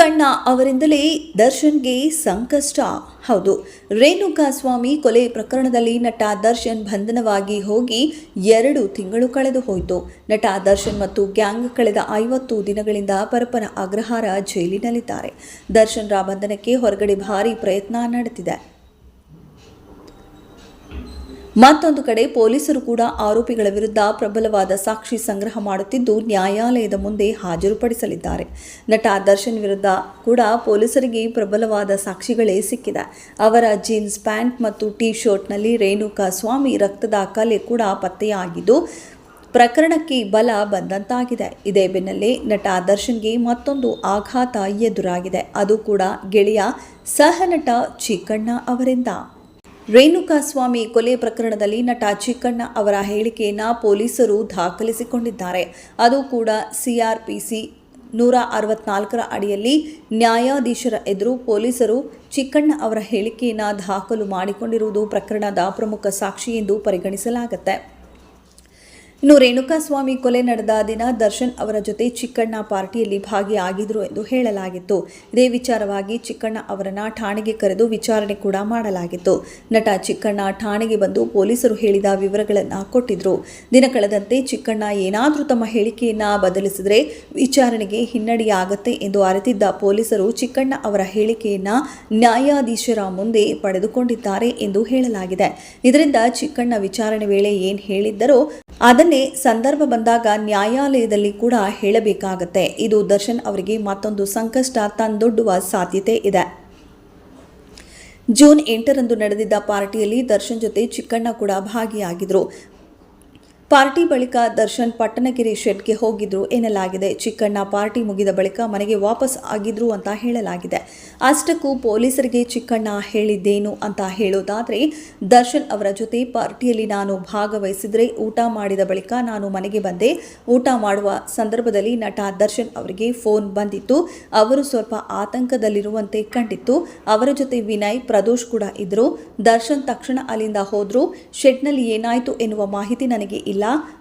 ಚಿಕ್ಕಣ್ಣ ಅವರಿಂದಲೇ ದರ್ಶನ್ಗೆ ಸಂಕಷ್ಟ. ಹೌದು ರೇಣುಕಾ ಸ್ವಾಮಿ ಕೊಲೆ ಪ್ರಕರಣದಲ್ಲಿ ನಟ ದರ್ಶನ್ ಬಂಧನವಾಗಿ ಹೋಗಿ ಎರಡು ತಿಂಗಳು ಕಳೆದು ಹೋಯಿತು. ನಟ ದರ್ಶನ್ ಮತ್ತು ಗ್ಯಾಂಗ್ ಕಳೆದ ಐವತ್ತು ದಿನಗಳಿಂದ ಪರಪರ ಅಗ್ರಹಾರ ಜೈಲಿನಲ್ಲಿದ್ದಾರೆ. ದರ್ಶನ್ರ ಬಂಧನಕ್ಕೆ ಹೊರಗಡೆ ಭಾರಿ ಪ್ರಯತ್ನ ನಡೆದಿದೆ. ಮತ್ತೊಂದು ಕಡೆ ಪೊಲೀಸರು ಕೂಡ ಆರೋಪಿಗಳ ವಿರುದ್ಧ ಪ್ರಬಲವಾದ ಸಾಕ್ಷಿ ಸಂಗ್ರಹ ಮಾಡುತ್ತಿದ್ದು, ನ್ಯಾಯಾಲಯದ ಮುಂದೆ ಹಾಜರುಪಡಿಸಲಿದ್ದಾರೆ. ನಟ ದರ್ಶನ್ ವಿರುದ್ಧ ಕೂಡ ಪೊಲೀಸರಿಗೆ ಪ್ರಬಲವಾದ ಸಾಕ್ಷಿಗಳೇ ಸಿಕ್ಕಿದೆ. ಅವರ ಜೀನ್ಸ್, ಪ್ಯಾಂಟ್ ಮತ್ತು ಟಿ ಶರ್ಟ್ನಲ್ಲಿ ರೇಣುಕಾ ಸ್ವಾಮಿ ರಕ್ತದ ಕಲೆ ಕೂಡ ಪತ್ತೆಯಾಗಿದ್ದು, ಪ್ರಕರಣಕ್ಕೆ ಬಲ ಬಂದಂತಾಗಿದೆ. ಇದೇ ಬೆನ್ನಲ್ಲೇ ನಟ ದರ್ಶನ್ಗೆ ಮತ್ತೊಂದು ಆಘಾತ ಎದುರಾಗಿದೆ. ಅದು ಕೂಡ ಗೆಳೆಯ ಸಹನಟ ಚಿಕ್ಕಣ್ಣ ಅವರಿಂದ. ರೇಣುಕಾಸ್ವಾಮಿ ಕೊಲೆ ಪ್ರಕರಣದಲ್ಲಿ ನಟ ಚಿಕ್ಕಣ್ಣ ಅವರ ಹೇಳಿಕೆಯನ್ನು ಪೊಲೀಸರು ದಾಖಲಿಸಿಕೊಂಡಿದ್ದಾರೆ. ಅದು ಕೂಡ ಸಿಆರ್ಪಿಸಿ ನೂರ ಅರವತ್ನಾಲ್ಕರ ಅಡಿಯಲ್ಲಿ ನ್ಯಾಯಾಧೀಶರ ಎದುರು ಪೊಲೀಸರು ಚಿಕ್ಕಣ್ಣ ಅವರ ಹೇಳಿಕೆಯನ್ನು ದಾಖಲು ಮಾಡಿಕೊಂಡಿರುವುದು ಪ್ರಕರಣದ ಪ್ರಮುಖ ಸಾಕ್ಷಿ ಎಂದು ಪರಿಗಣಿಸಲಾಗುತ್ತೆ. ಇನ್ನು ರೇಣುಕಾಸ್ವಾಮಿ ಕೊಲೆ ನಡೆದ ದಿನ ದರ್ಶನ್ ಅವರ ಜೊತೆ ಚಿಕ್ಕಣ್ಣ ಪಾರ್ಟಿಯಲ್ಲಿ ಭಾಗಿಯಾಗಿದ್ರು ಎಂದು ಹೇಳಲಾಗಿತ್ತು. ಇದೇ ವಿಚಾರವಾಗಿ ಚಿಕ್ಕಣ್ಣ ಅವರನ್ನ ಠಾಣೆಗೆ ಕರೆದು ವಿಚಾರಣೆ ಕೂಡ ಮಾಡಲಾಗಿತ್ತು. ನಟ ಚಿಕ್ಕಣ್ಣ ಠಾಣೆಗೆ ಬಂದು ಪೊಲೀಸರು ಹೇಳಿದ ವಿವರಗಳನ್ನು ಕೊಟ್ಟಿದ್ರು. ದಿನ ಕಳೆದಂತೆ ಚಿಕ್ಕಣ್ಣ ಏನಾದರೂ ತಮ್ಮ ಹೇಳಿಕೆಯನ್ನ ಬದಲಿಸಿದರೆ ವಿಚಾರಣೆಗೆ ಹಿನ್ನಡೆಯಾಗತ್ತೆ ಎಂದು ಅರಿತಿದ್ದ ಪೊಲೀಸರು ಚಿಕ್ಕಣ್ಣ ಅವರ ಹೇಳಿಕೆಯನ್ನ ನ್ಯಾಯಾಧೀಶರ ಮುಂದೆ ಪಡೆದುಕೊಂಡಿದ್ದಾರೆ ಎಂದು ಹೇಳಲಾಗಿದೆ. ಇದರಿಂದ ಚಿಕ್ಕಣ್ಣ ವಿಚಾರಣೆ ವೇಳೆ ಏನು ಹೇಳಿದ್ದರೋ ಅದನ್ನೇ ಸಂದರ್ಭ ಬಂದಾಗ ನ್ಯಾಯಾಲಯದಲ್ಲಿ ಕೂಡ ಹೇಳಬೇಕಾಗತ್ತೆ. ಇದು ದರ್ಶನ್ ಅವರಿಗೆ ಮತ್ತೊಂದು ಸಂಕಷ್ಟ ತಂದೊಡ್ಡುವ ಸಾಧ್ಯತೆ ಇದೆ. ಜೂನ್ ಎಂಟರಂದು ನಡೆದಿದ್ದ ಪಾರ್ಟಿಯಲ್ಲಿ ದರ್ಶನ್ ಜೊತೆ ಚಿಕ್ಕಣ್ಣ ಕೂಡ ಭಾಗಿಯಾಗಿದ್ರು. ಪಾರ್ಟಿ ಬಳಿಕ ದರ್ಶನ್ ಪಟ್ಟಣಗಿರಿ ಶೆಡ್ಗೆ ಹೋಗಿದ್ರು ಎನ್ನಲಾಗಿದೆ. ಚಿಕ್ಕಣ್ಣ ಪಾರ್ಟಿ ಮುಗಿದ ಬಳಿಕ ಮನೆಗೆ ವಾಪಸ್ ಆಗಿದ್ರು ಅಂತ ಹೇಳಲಾಗಿದೆ. ಅಷ್ಟಕ್ಕೂ ಪೊಲೀಸರಿಗೆ ಚಿಕ್ಕಣ್ಣ ಹೇಳಿದ್ದೇನು ಅಂತ ಹೇಳೋದಾದ್ರೆ, ದರ್ಶನ್ ಅವರ ಜೊತೆ ಪಾರ್ಟಿಯಲ್ಲಿ ನಾನು ಭಾಗವಹಿಸಿದರೆ ಊಟ ಮಾಡಿದ ಬಳಿಕ ನಾನು ಮನೆಗೆ ಬಂದೆ. ಊಟ ಮಾಡುವ ಸಂದರ್ಭದಲ್ಲಿ ನಟ ದರ್ಶನ್ ಅವರಿಗೆ ಫೋನ್ ಬಂದಿತ್ತು. ಅವರು ಸ್ವಲ್ಪ ಆತಂಕದಲ್ಲಿರುವಂತೆ ಕಂಡಿತ್ತು. ಅವರ ಜೊತೆ ವಿನಯ್, ಪ್ರದೋಷ್ ಕೂಡ ಇದ್ದರು ದರ್ಶನ್ ತಕ್ಷಣ ಅಲ್ಲಿಂದ ಹೋದರು. ಶೆಡ್ನಲ್ಲಿ ಏನಾಯಿತು ಎನ್ನುವ ಮಾಹಿತಿ ನನಗೆ ಇಲ್ಲ.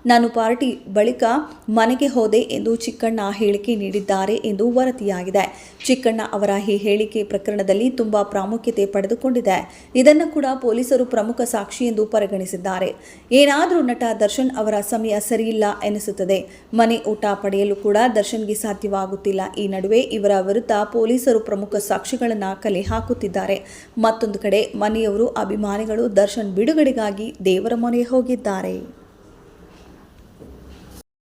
ನಾನು ಪಾರ್ಟಿ ಬಳಿಕ ಮನೆಗೆ ಹೋದೆ ಎಂದು ಚಿಕ್ಕಣ್ಣ ಹೇಳಿಕೆ ನೀಡಿದ್ದಾರೆ ಎಂದು ವರದಿಯಾಗಿದೆ. ಚಿಕ್ಕಣ್ಣ ಅವರ ಈ ಹೇಳಿಕೆ ಪ್ರಕರಣದಲ್ಲಿ ತುಂಬಾ ಪ್ರಾಮುಖ್ಯತೆ ಪಡೆದುಕೊಂಡಿದೆ. ಇದನ್ನು ಕೂಡ ಪೊಲೀಸರು ಪ್ರಮುಖ ಸಾಕ್ಷಿ ಎಂದು ಪರಿಗಣಿಸಿದ್ದಾರೆ. ಏನಾದರೂ ನಟ ದರ್ಶನ್ ಅವರ ಸಮಯ ಸರಿಯಿಲ್ಲ ಎನಿಸುತ್ತದೆ. ಮನೆ ಊಟ ಪಡೆಯಲು ಕೂಡ ದರ್ಶನ್ಗೆ ಸಾಧ್ಯವಾಗುತ್ತಿಲ್ಲ. ಈ ನಡುವೆ ಇವರ ವಿರುದ್ಧ ಪೊಲೀಸರು ಪ್ರಮುಖ ಸಾಕ್ಷಿಗಳನ್ನು ಕಲೆ ಹಾಕುತ್ತಿದ್ದಾರೆ. ಮತ್ತೊಂದು ಕಡೆ ಮನೆಯವರು ಅಭಿಮಾನಿಗಳು ದರ್ಶನ್ ಬಿಡುಗಡೆಗಾಗಿ ದೇವರ ಮೊರೆ ಹೋಗಿದ್ದಾರೆ.